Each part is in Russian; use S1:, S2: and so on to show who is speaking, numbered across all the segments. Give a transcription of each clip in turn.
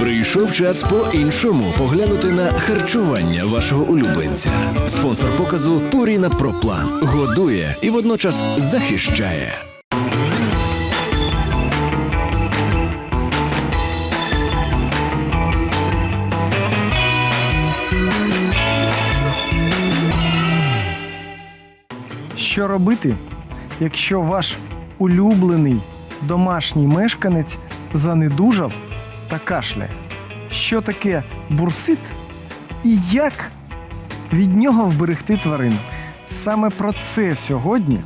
S1: Прийшов час по-іншому поглянути на харчування вашого улюбленця. Спонсор показу Пуріна Проплан годує і водночас захищає.
S2: Що робити, якщо ваш улюблений домашній мешканець занедужав та кашляє? Що таке бурсит і як від нього вберегти тварину? Саме про це сьогодні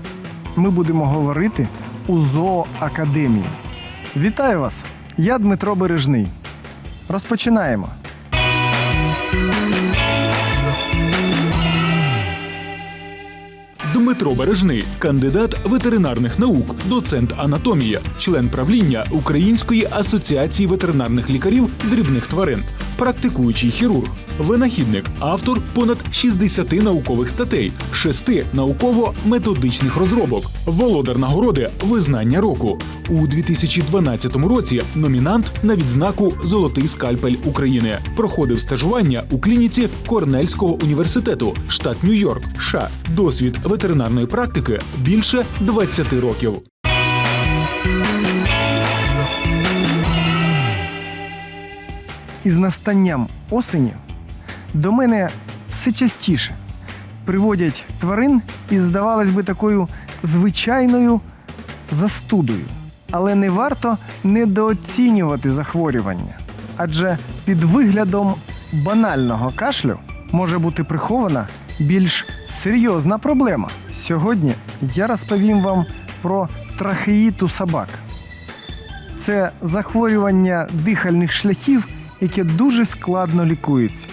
S2: ми будемо говорити у зооакадемії. Вітаю вас! Я Дмитро Бережний. Розпочинаємо.
S3: Дмитро Бережний, кандидат ветеринарних наук, доцент анатомії, член правління Української асоціації ветеринарних лікарів дрібних тварин, Практикуючий хірург, винахідник, автор понад 60 наукових статей, 6 науково-методичних розробок, володар нагороди Визнання року. У 2012 році номінант на відзнаку Золотий скальпель України проходив стажування у клініці Корнельського університету, штат Нью-Йорк, США. Досвід ветеринарної практики більше 20 років.
S2: Із настанням осені до мене все частіше приводять тварин із, здавалось би, такою звичайною застудою. Але не варто недооцінювати захворювання, адже під виглядом банального кашлю може бути прихована більш серйозна проблема. Сьогодні я розповім вам про трахеїту собак. Це захворювання дихальних шляхів, яке дуже складно лікується.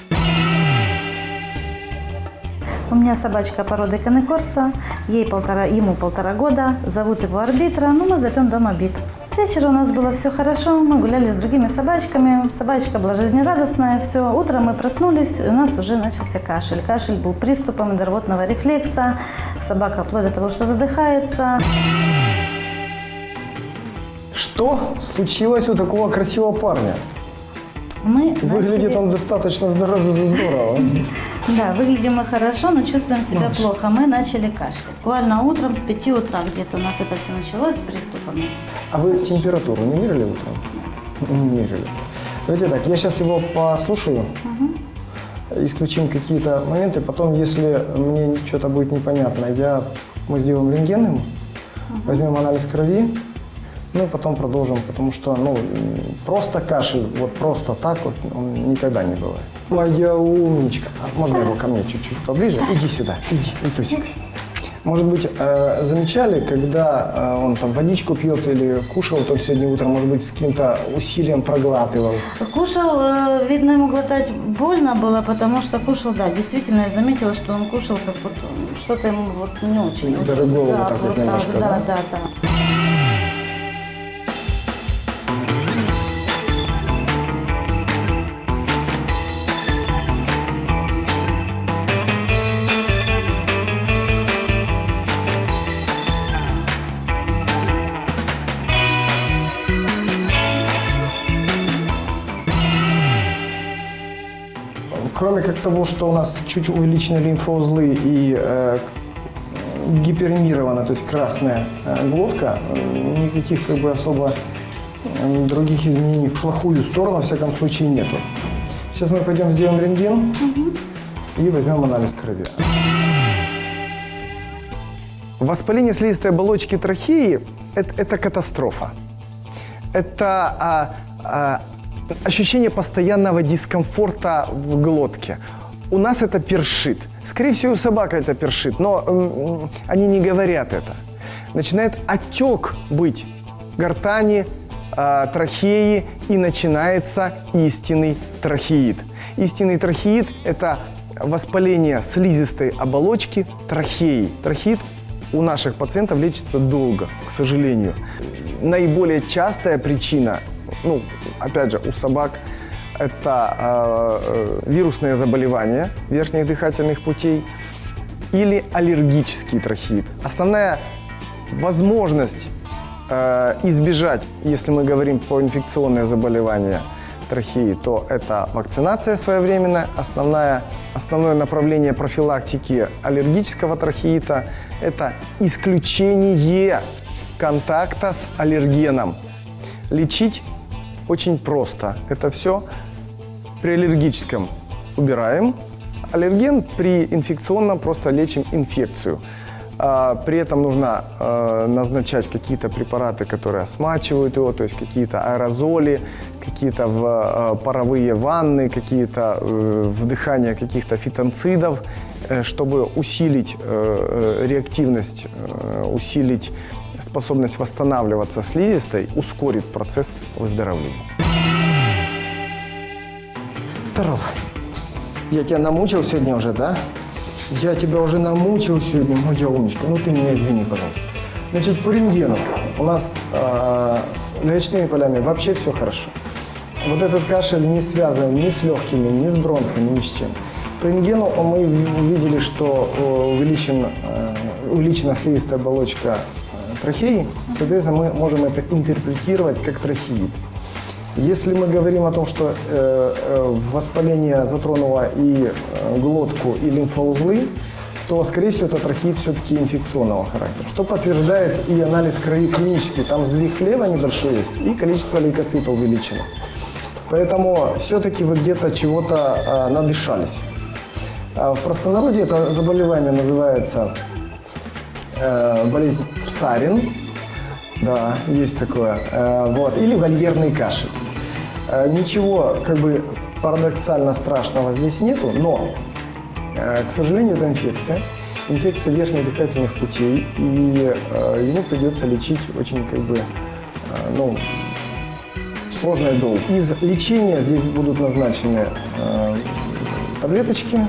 S4: У меня собачка породы Канекорса, ей полтора, ему полтора года, зовут его Арбитра, ну мы зовем дома Бит. С вечера у нас было все хорошо, мы гуляли с другими собачками, собачка была жизнерадостная, все. Утром мы проснулись, и у нас уже начался кашель. Кашель был приступом рвотного рефлекса, собака вплоть до того, что задыхается.
S2: Что случилось у такого красивого парня?
S4: Мы
S2: Выглядит
S4: начали-
S2: он достаточно здорово. здорово.
S4: Да, выглядим мы хорошо, но чувствуем себя плохо. Мы начали кашлять. Буквально утром с 5 утра где-то у нас это все началось с приступами.
S2: А вы температуру не мерили утром? Не мерили. Давайте так, я сейчас его послушаю, исключим какие-то моменты, потом, если мне что-то будет непонятно, я, мы сделаем рентген ему, возьмем анализ крови, ну и потом продолжим, потому что, ну, просто кашель, вот просто так вот, он никогда не бывает. Моя умничка. А можно его ко мне чуть-чуть поближе? Иди сюда, иди, Витусик. Может быть, э, замечали, когда э, он там водичку пьет или кушал, тот сегодня утром, может быть, с каким-то усилием проглатывал?
S4: Кушал, э, видно, ему глотать больно было, потому что кушал, да, действительно, я заметила, что он кушал, как вот что-то ему вот не очень.
S2: Даже голову
S4: да,
S2: так вот немножко,
S4: да?
S2: да?
S4: Да, да,
S2: Кроме как того, что у нас чуть увеличены лимфоузлы и э, гиперемирована, то есть красная э, глотка, никаких как бы особо э, других изменений в плохую сторону, во всяком случае, нету. Сейчас мы пойдем сделаем рентген и возьмем анализ крови. Воспаление слизистой оболочки трахеи это, это катастрофа. Это а, а, ощущение постоянного дискомфорта в глотке. У нас это першит. Скорее всего, у собак это першит, но м, они не говорят это. Начинает отек быть гортани, а, трахеи, и начинается истинный трахеид. Истинный трахеид – это воспаление слизистой оболочки трахеи. Трахеид у наших пациентов лечится долго, к сожалению. Наиболее частая причина, ну, опять же, у собак это э, э, вирусные заболевания верхних дыхательных путей или аллергический трахеид. Основная возможность э, избежать, если мы говорим про инфекционные заболевания, трахеи, то это вакцинация своевременная, основная, основное направление профилактики аллергического трахеита – это исключение контакта с аллергеном. Лечить очень просто. Это все при аллергическом убираем аллерген, при инфекционном просто лечим инфекцию. А, При этом нужно э, назначать какие-то препараты, которые смачивают его, то есть какие-то аэрозоли, какие-то э, паровые ванны, какие-то э, вдыхание каких-то фитонцидов, чтобы усилить э, э, реактивность, э, усилить способность восстанавливаться слизистой, ускорит процесс выздоровления. Здорово. Я тебя намучил сегодня уже, да? Я тебя уже намучил сегодня, моя умничка. Ну ты меня извини, пожалуйста. Значит, по рентгену у нас э, с легочными полями вообще все хорошо. Вот этот кашель не связан ни с легкими, ни с бронхами, ни с чем. По рентгену мы увидели, что э, увеличен, э, увеличена слизистая оболочка э, трахеи. Соответственно, мы можем это интерпретировать как трахеид. Если мы говорим о том, что воспаление затронуло и глотку, и лимфоузлы, то, скорее всего, это трахеид все-таки инфекционного характера, что подтверждает и анализ крови клинический. Там сдвиг хлеба небольшой есть, и количество лейкоцитов увеличено. Поэтому все-таки вы где-то чего-то э, надышались. А в простонародье это заболевание называется э, болезнь Псарин. Да, есть такое. Э, вот. Или вольерный кашель. Э, ничего, как бы, парадоксально страшного здесь нету, но, к сожалению, это инфекция. Инфекция верхних дыхательных путей, и э, ему придется лечить очень, как бы, ну, сложное долго. Из лечения здесь будут назначены таблеточки,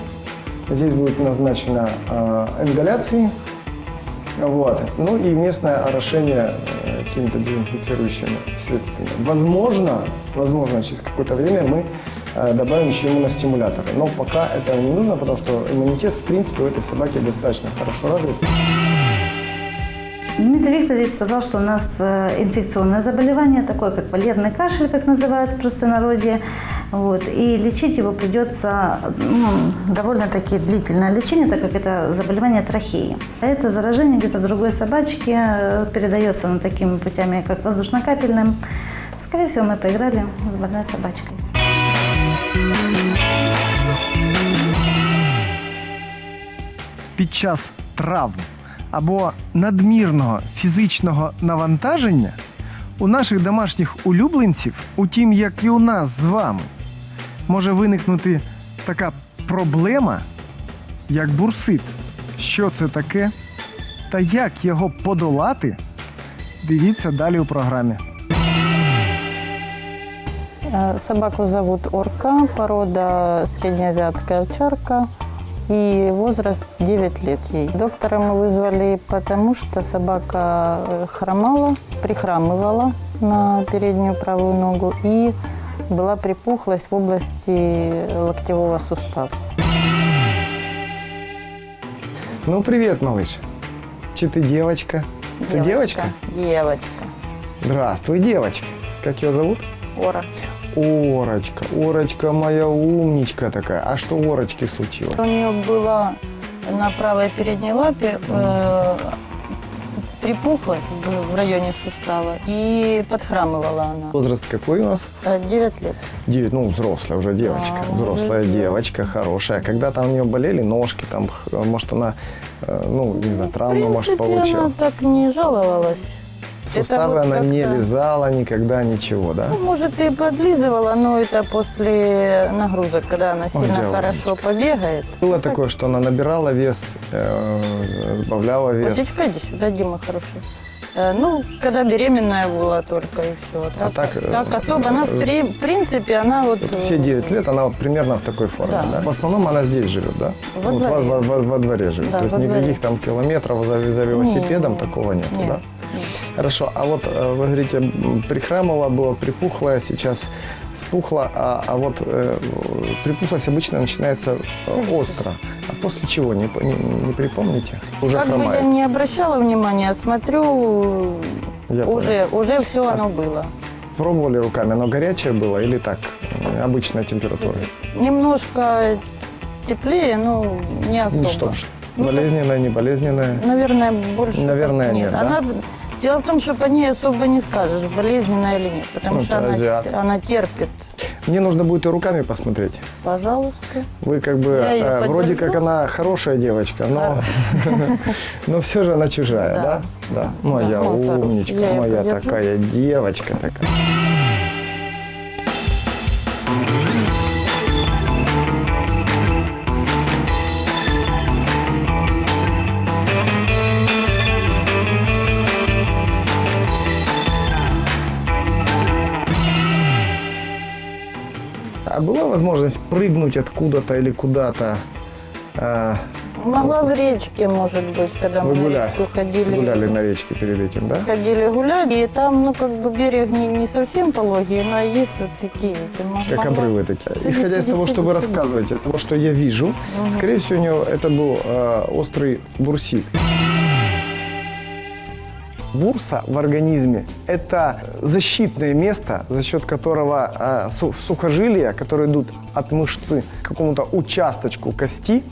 S2: здесь будут назначены э, ингаляции, вот. Ну и местное орошение э, какими-то дезинфицирующими средствами. Возможно, возможно, через какое-то время мы э, добавим еще иммуностимуляторы. Но пока этого не нужно, потому что иммунитет, в принципе, у этой собаки достаточно хорошо развит.
S4: Дмитрий Викторович сказал, что у нас э, инфекционное заболевание, такое как валерный кашель, как называют в простонародье. Вот. И лечить его придется ну, довольно-таки длительное лечение, так как это заболевание трахеи. Это заражение где-то другой собачки э, передается на такими путями, как воздушно-капельным. Скорее всего, мы поиграли с больной собачкой.
S2: Під час травм або надмірного фізичного навантаження у наших домашніх улюбленців, утім, як і у нас з вами, може виникнути така проблема, як бурсит. Що це таке та як його подолати? Дивіться далі у програмі.
S5: Э, Собаку зовут Орка, порода среднеазиатская овчарка и возраст 9 лет ей. Доктора мы вызвали, потому что собака э, хромала, прихрамывала на переднюю правую ногу и была припухлость в области локтевого сустава.
S2: Ну, привет, малыш. Чи ты девочка? Ты девочка?
S5: Девочка.
S2: Здравствуй, девочка. Как ее зовут?
S5: Ора.
S2: Орочка. Орочка моя умничка такая. А что у Орочки случилось?
S5: У нее была на правой передней лапе э, припухлость в- районе сустава и подхрамывала она.
S2: Возраст какой у нас?
S5: Э, 9 лет.
S2: Девять, ну, взрослая уже девочка.
S5: Да,
S2: взрослая
S5: уже
S2: девочка, хорошая. Когда-то у нее болели ножки, там, может, она, э, ну, не знаю, травму, может,
S5: принципе,
S2: получила.
S5: она так не жаловалась.
S2: Суставы
S5: вот
S2: она не лизала никогда, ничего, да?
S5: Ну, может, и подлизывала, но это после нагрузок, когда она сильно
S2: девочка.
S5: хорошо побегает.
S2: Было такое, что она набирала вес, э, сбавляла вес.
S5: Васечка, иди сюда, Дима хороший. Э, Ну, когда беременная была только и все.
S2: А так, э,
S5: так особо. Она, в при- принципе, она вот...
S2: Вот все 9 лет она вот примерно в такой форме, да?
S5: Да.
S2: В основном она здесь живет, да?
S5: Во
S2: Вот
S5: дворе.
S2: во, во- во дворе живет.
S5: Да,
S2: То есть
S5: во дворе.
S2: никаких там километров за, за велосипедом
S5: Не,
S2: такого нету,
S5: нет,
S2: да? Хорошо, а вот э, вы говорите, прихрамывала, было припухлое, сейчас спухло, а, а вот э, припухлость обычно начинается э, остро. А после чего, не, не, не припомните? Уже
S5: как бы
S2: хромает.
S5: я не обращала внимания, смотрю,
S2: Я
S5: уже, уже все
S2: А-
S5: оно было.
S2: пробовали руками, оно горячее было или так, обычная температура?
S5: Немножко теплее, но не особо.
S2: Ну что ж,
S5: Ну,
S2: болезненная, не болезненная?
S5: Наверное, больше.
S2: Наверное,
S5: как
S2: нет, да?
S5: Она... Дело в том, что по ней особо не скажешь, болезненная или нет, потому
S2: Ну,
S5: что она,
S2: азиат.
S5: она терпит.
S2: Мне нужно будет и руками посмотреть.
S5: Пожалуйста.
S2: Вы как бы, э, вроде как она хорошая девочка, но, но все же она чужая, да?
S5: Да.
S2: Моя
S5: ну,
S2: умничка, моя такая девочка такая. А была возможность прыгнуть откуда-то или куда-то? э,
S5: Могла в речке, может быть, когда
S2: Вы
S5: мы
S2: гуля-
S5: речку ходили.
S2: гуляли на речке перед этим, да?
S5: Ходили гуляли, и там, ну, как бы берег не, не совсем пологий, но есть вот такие. вот, и мо-
S2: Как
S5: могла.
S2: обрывы такие.
S5: Сиди,
S2: Исходя из
S5: сиди,
S2: того,
S5: сиди,
S2: что вы
S5: сиди.
S2: рассказываете, того, что я вижу, скорее всего, это был э, острый бурсит. Бурса в организме – это защитное место, за счет которого э, су- сухожилия, которые идут от мышцы к какому-то участочку кости,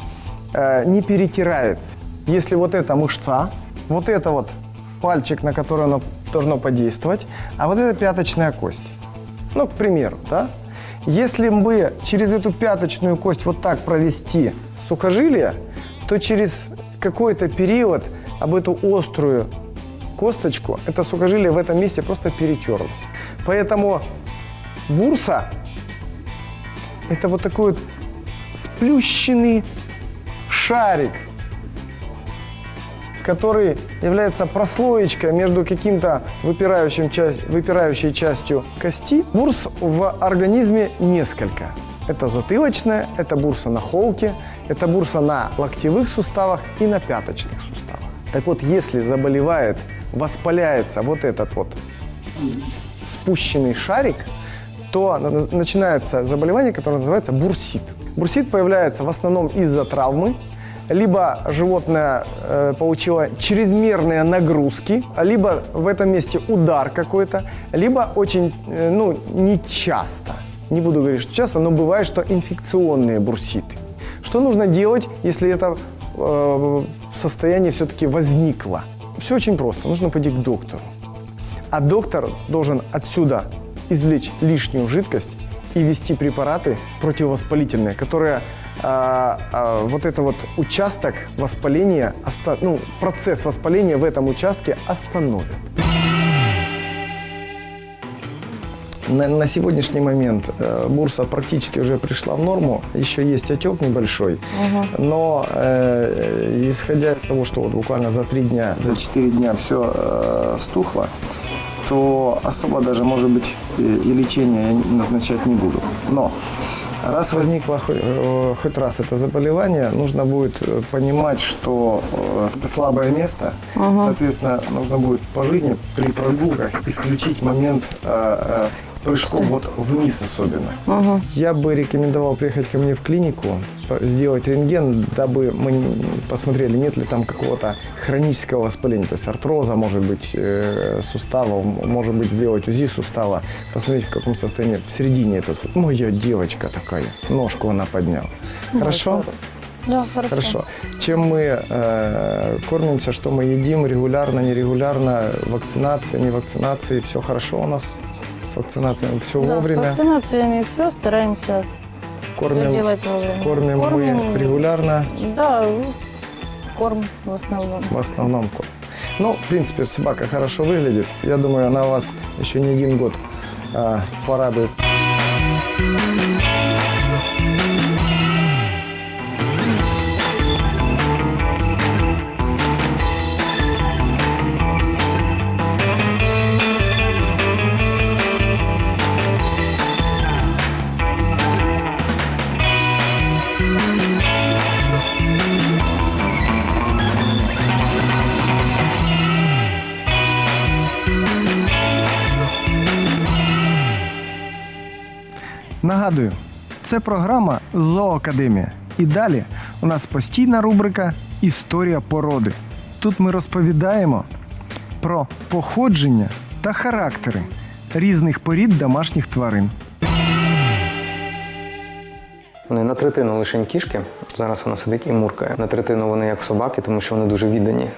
S2: э, не перетирается. Если вот эта мышца, вот это вот пальчик, на который оно должно подействовать, а вот это пяточная кость. Ну, к примеру, да? Если мы через эту пяточную кость вот так провести сухожилие, то через какой-то период об эту острую косточку это сухожилие в этом месте просто перетерлось. Поэтому бурса – это вот такой вот сплющенный шарик, который является прослоечкой между каким-то выпирающим ча- выпирающей частью кости. Бурс в организме несколько. Это затылочная, это бурса на холке, это бурса на локтевых суставах и на пяточных суставах. Так вот, если заболевает, воспаляется вот этот вот спущенный шарик, то на- начинается заболевание, которое называется бурсит. Бурсит появляется в основном из-за травмы, либо животное э, получило чрезмерные нагрузки, либо в этом месте удар какой-то, либо очень, э, ну, нечасто. Не буду говорить, что часто, но бывает, что инфекционные бурситы. Что нужно делать, если это э, состояние все-таки возникло? Все очень просто. Нужно пойти к доктору. А доктор должен отсюда извлечь лишнюю жидкость и ввести препараты противовоспалительные, которые а, а, вот это вот участок воспаления, ну, процесс воспаления в этом участке остановят. На, на сегодняшний момент э, бурса практически уже пришла в норму. Еще есть отек небольшой, но э, исходя из того, что вот буквально за три дня, за четыре дня все стухло, то особо даже, может быть, и, и лечение я назначать не буду. Но раз возникло хоть, э, хоть раз это заболевание, нужно будет э, понимать, что э, это слабое место. Соответственно, нужно будет по жизни при прогулках исключить момент прыжков вот вниз особенно. Я бы рекомендовал приехать ко мне в клинику, сделать рентген, дабы мы посмотрели, нет ли там какого-то хронического воспаления, то есть артроза, может быть, э, суставов, м- может быть, сделать УЗИ сустава, посмотреть, в каком состоянии в середине это. су- Моя девочка такая, ножку она подняла. Хорошо?
S5: Да, хорошо.
S2: Хорошо. Чем мы э, кормимся, что мы едим регулярно, нерегулярно, вакцинация, не вакцинации, все хорошо у нас с вакцинацией, все
S5: Да, с
S2: вовремя.
S5: вакцинациями все стараемся
S2: Кормим,
S5: делать вовремя.
S2: кормим, мы регулярно,
S5: Да, корм в основном.
S2: в основном корм. Ну, в принципе, собака хорошо выглядит. Я думаю, она вас еще не один год а, порадует. Нагадую, це програма Зоокадемія. І далі у нас постійна рубрика Історія породи. Тут ми розповідаємо про походження та характери різних порід домашніх тварин.
S6: Вони на третину лише кішки. Зараз вона сидить і муркає. На третину вони як собаки, тому що вони дуже віддані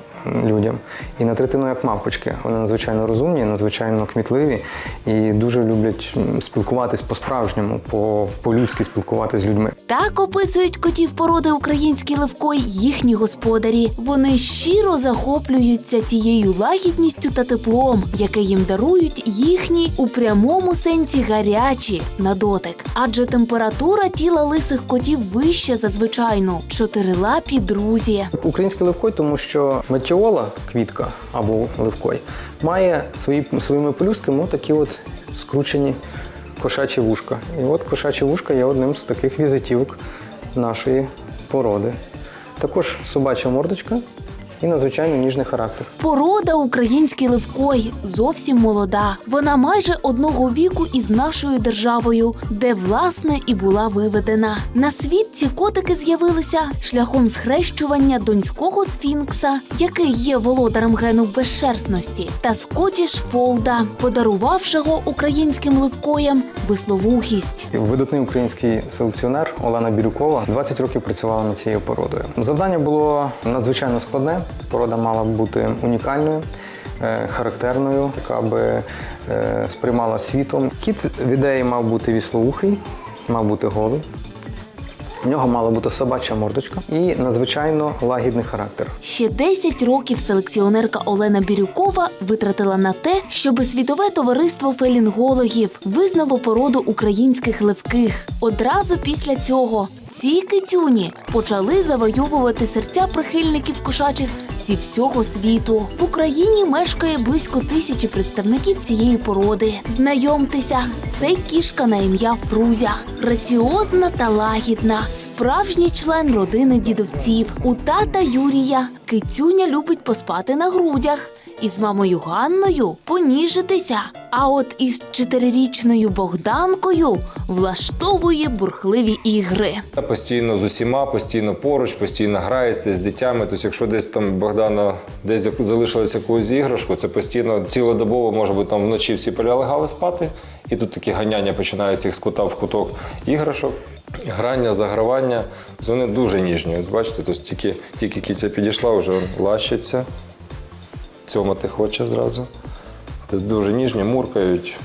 S6: людям. І на третину як мавпочки. Вони надзвичайно розумні, надзвичайно кмітливі і дуже люблять спілкуватись по-справжньому, по- по-людськи спілкуватись з людьми.
S7: Так описують котів породи український левкой їхні господарі. Вони щиро захоплюються тією лагідністю та теплом, яке їм дарують їхні у прямому сенсі гарячі на дотик. Адже температура тіла лисих котів вища за звичайну. Чотирилапі друзі.
S6: Український левкой, тому що метіола, квітка або ливкой, має свої, своїми пелюстками такі от скручені кошачі вушка. І от кошачі вушка є одним з таких візитівок нашої породи. Також собача мордочка і надзвичайно ніжний характер.
S7: Порода український левкой зовсім молода. Вона майже одного віку із нашою державою, де власне і була виведена. На світ ці котики з'явилися шляхом схрещування донського сфінкса, який є володарем гену безшерстності, та скотіш фолда, подарувавшого українським левкоям висловухість.
S6: Видатний український селекціонер Олена Бірюкова 20 років працювала над цією породою. Завдання було надзвичайно складне. Порода мала б бути унікальною, е, характерною, яка би е, сприймала світом. Кіт в ідеї мав бути віслоухий, мав бути голий. В нього мала бути собача мордочка і надзвичайно лагідний характер.
S7: Ще 10 років селекціонерка Олена Бірюкова витратила на те, щоб світове товариство фелінгологів визнало породу українських левких. Одразу після цього ці китюні почали завойовувати серця прихильників кошачих зі всього світу. В Україні мешкає близько тисячі представників цієї породи. Знайомтеся, це кішка на ім'я Фрузя, граціозна та лагідна, справжній член родини дідовців. У тата Юрія кицюня любить поспати на грудях. Із мамою Ганною поніжитися. А от із чотирирічною Богданкою влаштовує бурхливі ігри.
S8: Постійно з усіма, постійно поруч, постійно грається з дітьми. Тобто, якщо десь там Богдана десь залишилася якусь іграшку, це постійно цілодобово може бути там вночі всі полягали спати, і тут такі ганяння починаються їх з кута в куток іграшок. Грання, загравання. Вони дуже ніжні. От бачите, тобто тільки, тільки кіця підійшла, вже лащиться, цьомати хоче зразу. Тобто дуже ніжні, муркають.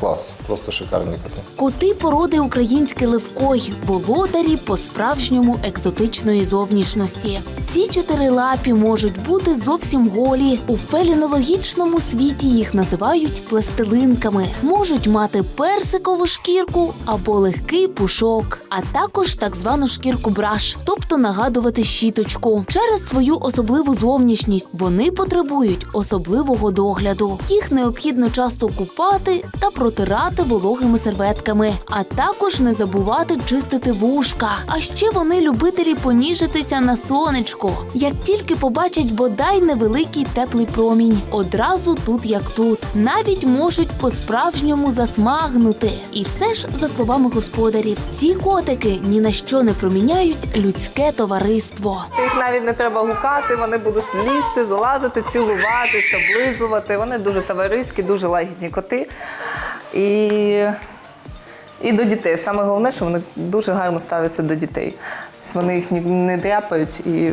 S8: Клас, просто шикарні коти.
S7: Коти породи український левкой, володарі по-справжньому екзотичної зовнішності. Ці чотирилапі можуть бути зовсім голі. У фелінологічному світі їх називають пластилинками. Можуть мати персикову шкірку або легкий пушок, а також так звану шкірку браш, тобто нагадувати щіточку. Через свою особливу зовнішність вони потребують особливого догляду. Їх необхідно часто купати та протирати вологими серветками, а також не забувати чистити вушка. А ще вони любителі поніжитися на сонечку. Як тільки побачать бодай невеликий теплий промінь, одразу тут як тут, навіть можуть по-справжньому засмагнути. І все ж, за словами господарів, ці котики ні на що не проміняють людське товариство.
S9: Їх навіть не треба гукати, вони будуть лізти, залазити, цілуватися, облизувати. Вони дуже товариські, дуже лагідні коти. І, і до дітей. Саме головне, що вони дуже гарно ставляться до дітей. Вони їх не дряпають і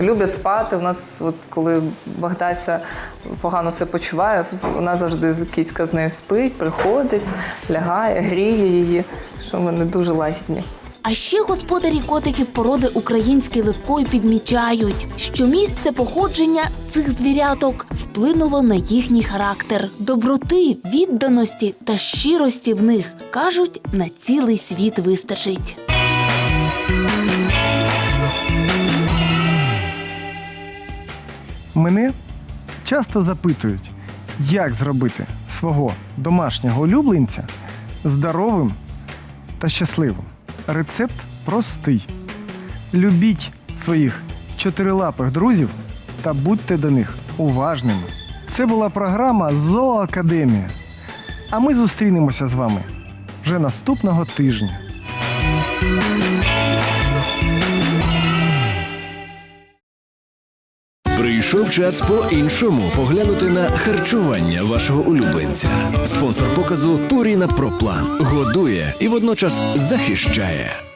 S9: люблять спати. У нас, от коли Богдася погано себе почуває, вона завжди кіцька з нею спить, приходить, лягає, гріє її, що вони дуже лагідні.
S7: А ще господарі котиків породи український левкой підмічають, що місце походження цих звіряток вплинуло на їхній характер. Доброти, відданості та щирості в них кажуть, на цілий світ вистачить.
S2: Мене часто запитують, як зробити свого домашнього улюбленця здоровим та щасливим. Рецепт простий. Любіть своїх чотирилапих друзів та будьте до них уважними. Це була програма Зооакадемія. А ми зустрінемося з вами вже наступного тижня.
S1: Прийшов час по-іншому поглянути на харчування вашого улюбленця. Спонсор показу Пуріна Проплан годує і водночас захищає.